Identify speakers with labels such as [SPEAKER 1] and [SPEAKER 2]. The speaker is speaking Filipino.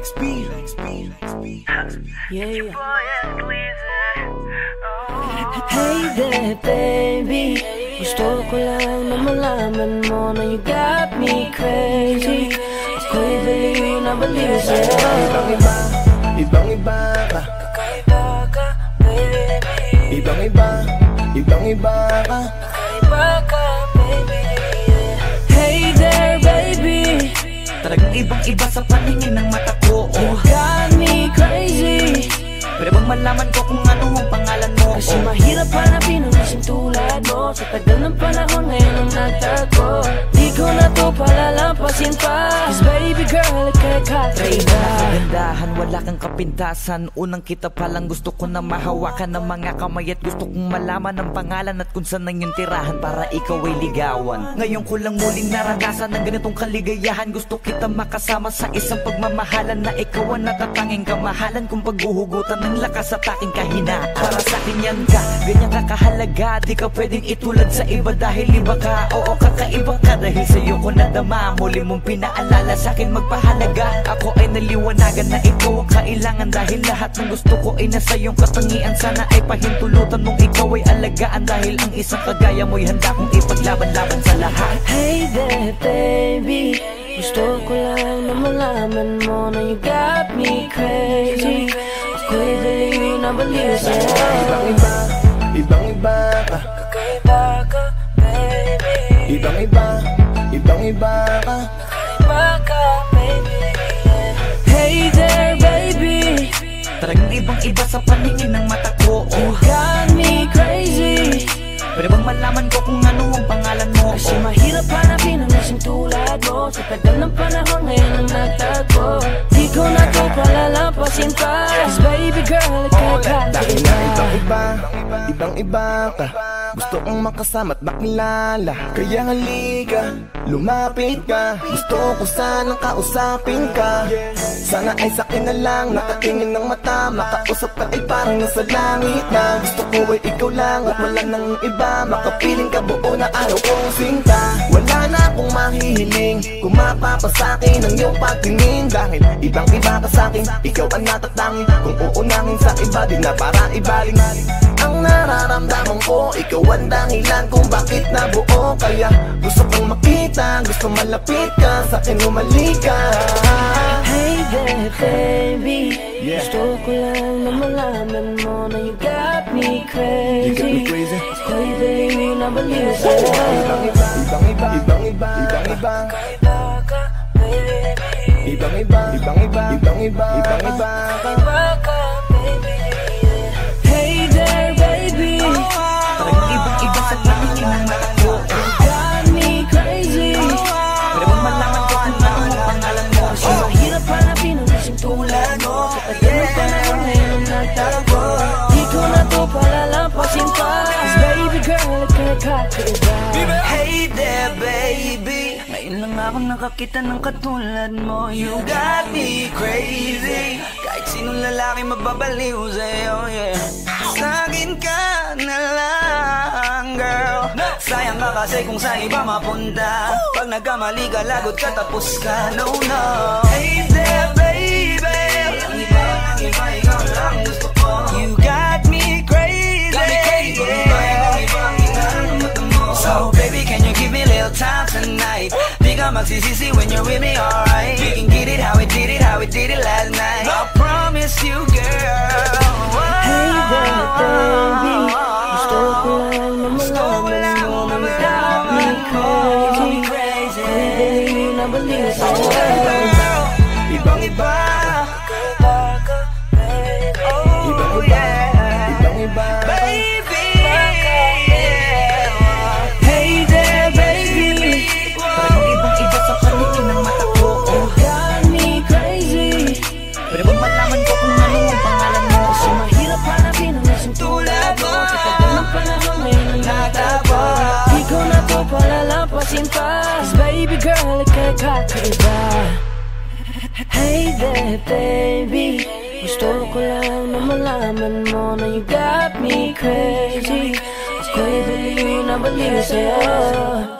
[SPEAKER 1] XP, XP, XP.
[SPEAKER 2] Yeah. Hey there, baby. Gusto ko lang na malaman mo na you got me crazy. Ako'y baliw na baliw sa'yo.
[SPEAKER 1] Ibang iba, ibang iba ka.
[SPEAKER 2] Kakaiba ka, baby.
[SPEAKER 1] Ibang iba, ibang iba ka.
[SPEAKER 2] Kakaiba ka, baby.
[SPEAKER 3] Talagang ibang iba sa paningin ng mata ko
[SPEAKER 2] You
[SPEAKER 3] oh.
[SPEAKER 2] got me crazy.
[SPEAKER 3] Pwede bang malaman ko kung ano ang pangalan mo
[SPEAKER 2] Kasi
[SPEAKER 3] oh.
[SPEAKER 2] mahirap hanapin ang isang tulad mo Sa tagal ng panahon ngayon ang nagtago Di ko na to palalampasin pa Cause baby girl, ika'y
[SPEAKER 3] Train
[SPEAKER 2] kakaiba
[SPEAKER 3] na kagandahan, wala kang kapintasan. Unang kita pa lang gusto ko na mahawakan ng mga kamay At gusto kong malaman ang pangalan at kung saan ang iyong tirahan Para ikaw ay ligawan. Ngayon ko lang muling naranasan ng ganitong kaligayahan. Gusto kita makasama sa isang pagmamahalan Na ikaw ang natatanging kamahalan. Kung paghuhugutan ng lakas at aking kahinaan. Para sa akin yan ka, ganyan ka kahalaga. Di ka pwedeng itulad sa iba dahil iba ka. Oo kakaiba ka dahil sa'yo ko nadama Muli mong pinaalala sa akin magpahalaga. Ako ay naliwanagan na ikaw ang kailangan. Dahil lahat ng gusto ko ay nasa iyong katangian. Sana ay pahintulutan mong ikaw ay alagaan. Dahil ang isang kagaya mo'y handa kong ipaglaban-laban sa lahat.
[SPEAKER 2] Hey there, baby. Gusto ko lang na malaman mo na you got me crazy. Ako'y baliw na baliw sa'yo.
[SPEAKER 1] Ibang iba, ibang iba ibang iba ka.
[SPEAKER 2] Kakaiba ka, baby Hey there, baby
[SPEAKER 3] Talagang ibang iba sa paningin ng mata ko
[SPEAKER 2] You
[SPEAKER 3] oh.
[SPEAKER 2] got me crazy
[SPEAKER 3] Pwede bang malaman ko kung ano ang pangalan mo
[SPEAKER 2] Kasi
[SPEAKER 3] oh.
[SPEAKER 2] mahirap hanapin ang isang tulad mo Sa tagal ng panahon ngayon ang nagtago Di ko na to palalampasin pa Cause baby girl, ika'y
[SPEAKER 1] Dahil na ibang iba, ibang iba ka. Gusto kong makasama at makilala. Kaya halika, lumapit ka. Gusto ko sanang kausapin ka. Sana ay sakin na lang Nakatingin ng mata. Makausap ka ay parang nasa langit na. Gusto ko ay ikaw lang At wala nang iba. Makapiling ka buo na araw kong sinta. Wala na akong mahihiling. Kung mapapasakin ang iyong pagtingin. Dahil ibang iba ka sakin Ikaw ang natatangin. Kung uunangin sa iba Di na para ibaling ang nararamdaman ko Ikaw ang dahilan kung bakit nabuo. Kaya gusto kong makita Gusto malapit ka Sa akin umalik ka.
[SPEAKER 2] Hey there, baby
[SPEAKER 1] Yeah.
[SPEAKER 2] Gusto ko lang na malaman mo na you got me crazy.
[SPEAKER 1] You got me crazy.
[SPEAKER 2] Ako'y baliw na baliw sa'yo
[SPEAKER 1] Ibang iba, ibang iba, ibang iba, ibang iba.
[SPEAKER 2] Kakaiba ka, baby.
[SPEAKER 1] Ibang iba, ibang iba, ibang iba, ibang iba.
[SPEAKER 2] Kakaiba ka, Ngayon
[SPEAKER 3] lang ako nakakita ng katulad mo. You got me crazy. Kahit sinong lalaki mababaliw sa'yo yeah. Sa'kin ka na lang girl. Sayang ka kasi kung saan iba mapunta. Pag nagkamali ka lagot ka tapos ka. No no. Baby Di ka magsisisi when you're with me, alright? We can get it how we did it, how we did it last night. I promise you, girl.
[SPEAKER 2] Hey there, baby Gusto ko lang na malaman mo na you got me crazy Ako'y baliw na baliw sa'yo baby girl, Hey there, baby. Gusto ko lang na malaman mo na you got me crazy. Ako'y baliw na baliw sa'yo